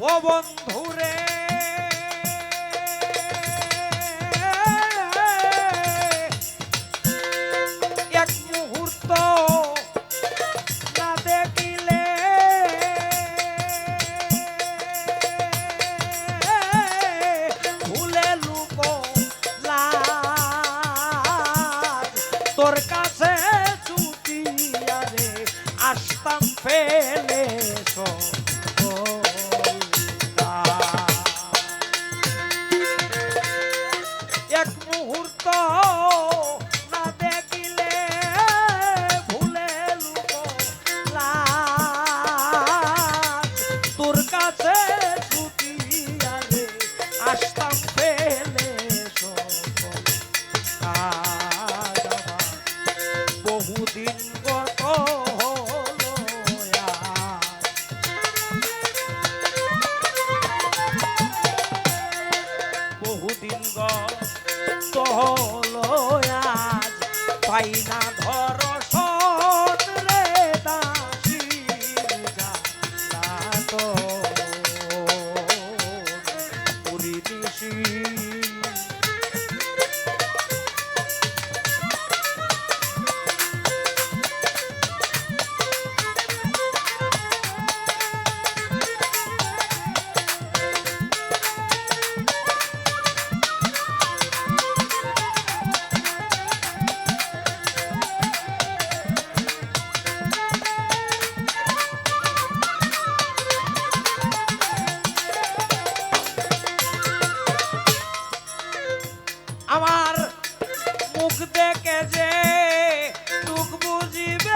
ও বন্ধুরে। মুহূর্ত হলো আজ। পাই না ধরো baby.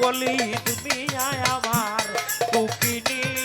কলি তুমি আমার কুকিনী